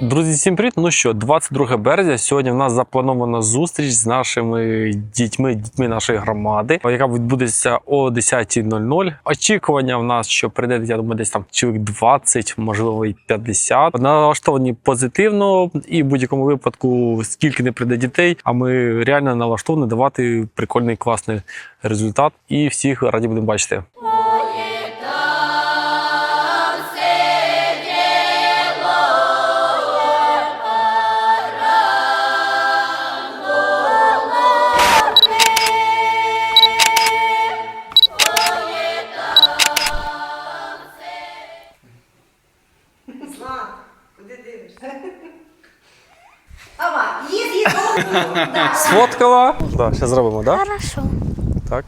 Друзі, всім привіт! Ну що, 22 березня. Сьогодні в нас запланована зустріч з нашими дітьми, дітьми нашої громади, яка відбудеться о 10.00. Очікування в нас, що прийде, я думаю, десь там чоловік 20, можливо, і 50. Налаштовані позитивно, і в будь-якому випадку, скільки не прийде дітей, а ми реально налаштовані давати прикольний класний результат. І всіх раді будемо бачити. Ава, голову. Да. Сфоткала? Так, зараз зробимо, так? Хорошо. Так.